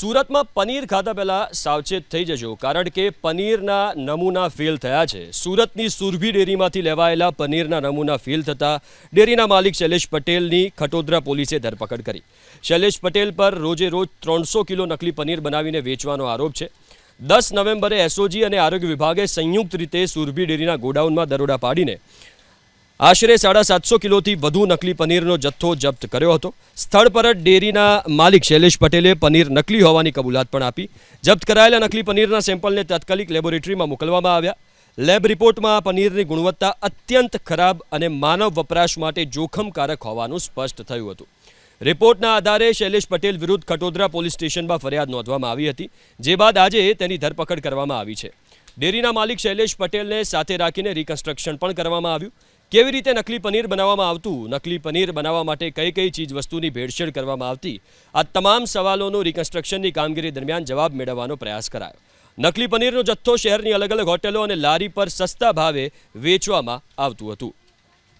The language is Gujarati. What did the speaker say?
સુરતમાં પનીર ખાતા પહેલાં સાવચેત થઈ જજો, કારણ કે પનીરના નમૂના ફેલ થયા છે. સુરતની સુરભી ડેરીમાંથી લેવાયેલા પનીરના નમૂના ફેલ થતા ડેરીના માલિક શૈલેષ પટેલની ખટોદરા પોલીસે ધરપકડ કરી. શૈલેષ પટેલ પર રોજે રોજ ત્રણસો કિલો નકલી પનીર બનાવીને વેચવાનો આરોપ છે. દસ નવેમ્બરે એસઓજી અને આરોગ્ય વિભાગે સંયુક્ત રીતે સુરભી ડેરીના ગોડાઉનમાં દરોડા પાડીને આશરે સાડા સાતસો કિલોથી વધુ નકલી પનીરનો જથ્થો જપ્ત કર્યો હતો. સ્થળ પર જ ડેરીના માલિક શૈલેષ પટેલે પનીર નકલી હોવાની કબૂલાત પણ આપી. જપ્ત કરાયેલા નકલી પનીરના સેમ્પલને તાત્કાલિક લેબોરેટરીમાં મોકલવામાં આવ્યા. લેબ રિપોર્ટમાં પનીરની ગુણવત્તા અત્યંત ખરાબ અને માનવ વપરાશ માટે જોખમકારક હોવાનું સ્પષ્ટ થયું હતું. રિપોર્ટના આધારે શૈલેષ પટેલ વિરુદ્ધ ખટોદરા પોલીસ સ્ટેશનમાં ફરિયાદ નોંધવામાં આવી હતી, જે બાદ આજે તેની ધરપકડ કરવામાં આવી છે. ડેરીના માલિક શૈલેષ પટેલને સાથે રાખીને રિકન્સ્ટ્રક્શન પણ કરવામાં આવ્યું. કેવી રીતે નકલી પનીર બનાવવામાં આવતું? નકલી પનીર બનાવવા માટે કઈ કઈ ચીજ વસ્તુની ભેળસેળ કરવામાં આવતી? આ તમામ સવાલોનું રિકન્સ્ટ્રક્શનની કામગીરી દરમિયાન જવાબ મેળવવાનો પ્રયાસ કરાયો. નકલી પનીરનો જથ્થો શહેરની અલગ અલગ હોટેલો અને લારી પર સસ્તા ભાવે વેચવામાં આવતું હતું.